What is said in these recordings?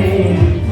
Amen.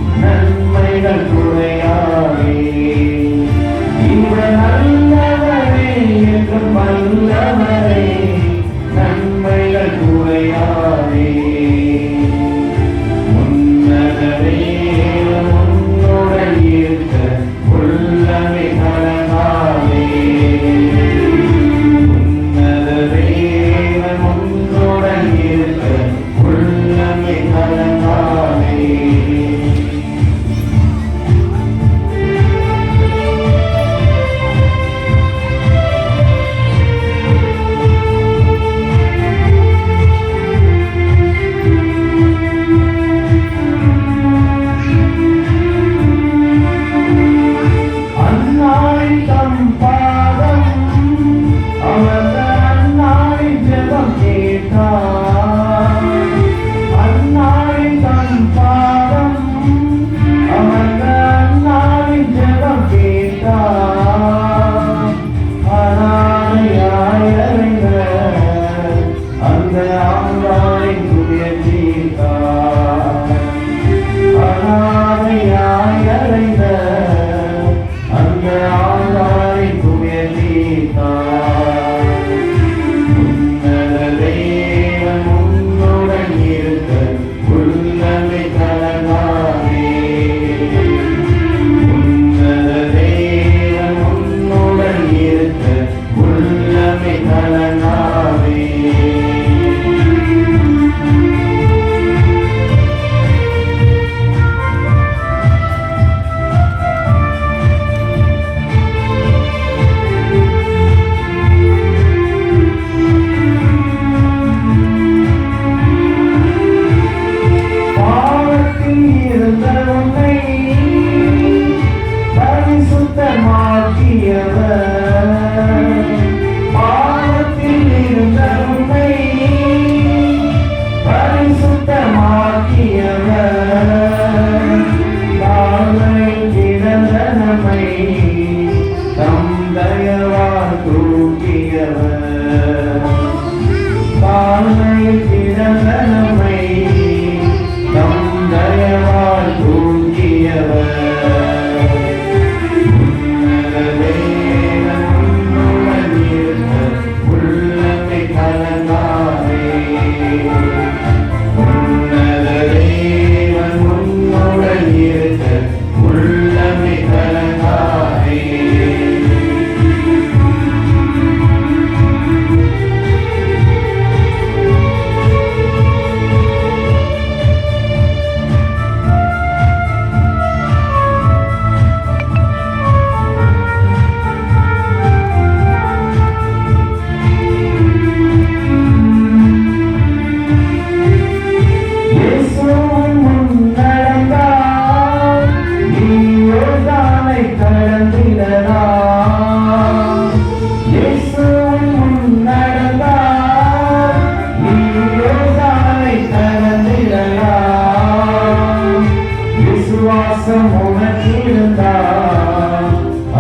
விசுவாசம் உனக்கு இருந்தா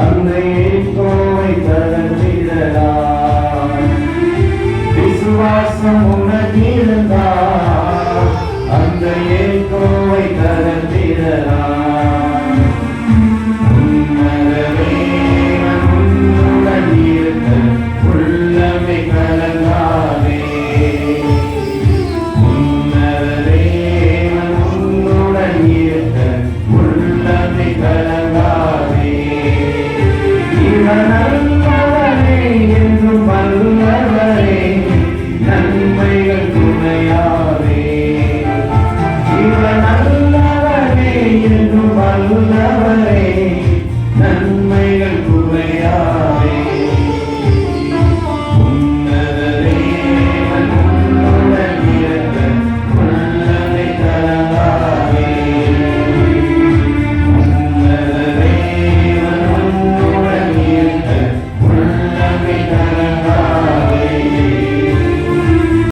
அன்னையை கோவை தரந்திடலாம் விசுவாசம் உனக்கு இருந்தா கருணைகள் துணையா?